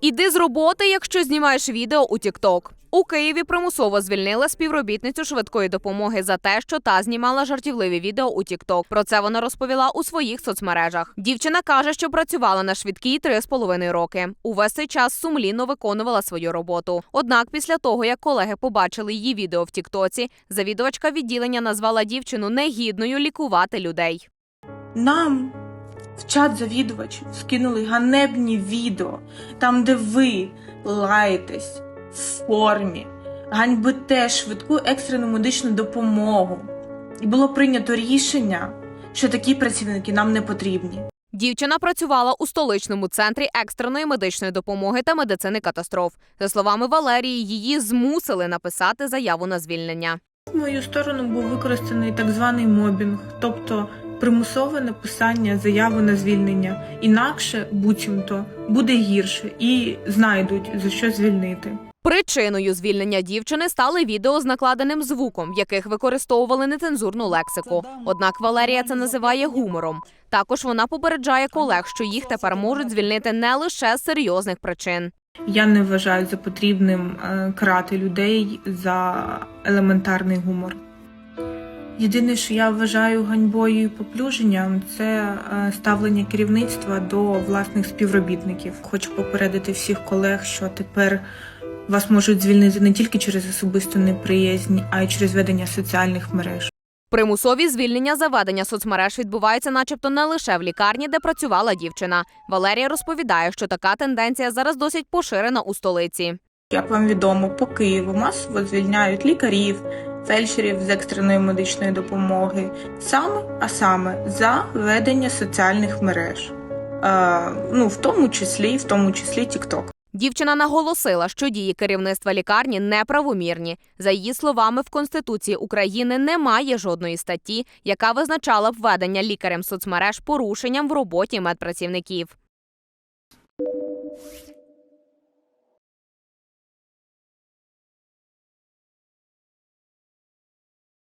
Іди з роботи, якщо знімаєш відео у TikTok. У Києві примусово звільнили співробітницю швидкої допомоги за те, що та знімала жартівливі відео у TikTok. Про це вона розповіла у своїх соцмережах. Дівчина каже, що працювала на швидкій три з половиною роки. Увесь цей час сумлінно виконувала свою роботу. Однак, після того як колеги побачили її відео в Тіктоці, завідувачка відділення назвала дівчину негідною лікувати людей. Нам в чат завідувач скинули ганебні відео, там, де ви лаєтесь в формі, ганьбите швидку екстрену медичну допомогу. І було прийнято рішення, що такі працівники нам не потрібні. Дівчина працювала у столичному центрі екстреної медичної допомоги та медицини катастроф. За словами Валерії, її змусили написати заяву на звільнення. В мою сторону був використаний так званий мобінг, тобто примусове написання заяви на звільнення. Інакше, буцімто, буде гірше і знайдуть за що звільнити. Причиною звільнення дівчини стали відео з накладеним звуком, в яких використовували нецензурну лексику. Однак Валерія це називає гумором. Також вона попереджає колег, що їх тепер можуть звільнити не лише з серйозних причин. Я не вважаю за потрібним е, карати людей за елементарний гумор. Єдине, що я вважаю ганьбою і поплюженням, це е, ставлення керівництва до власних співробітників. Хочу попередити всіх колег, що тепер вас можуть звільнити не тільки через особисту неприязнь, а й через ведення соціальних мереж. Примусові звільнення за ведення соцмереж відбуваються, начебто, не лише в лікарні, де працювала дівчина. Валерія розповідає, що така тенденція зараз досить поширена у столиці. Як вам відомо, по Києву масово звільняють лікарів, фельдшерів з екстреної медичної допомоги, саме, а саме за ведення соціальних мереж, е, ну в тому числі, в тому числі TikTok. Дівчина наголосила, що дії керівництва лікарні неправомірні. За її словами, в Конституції України немає жодної статті, яка визначала б ведення лікарем соцмереж порушенням в роботі медпрацівників.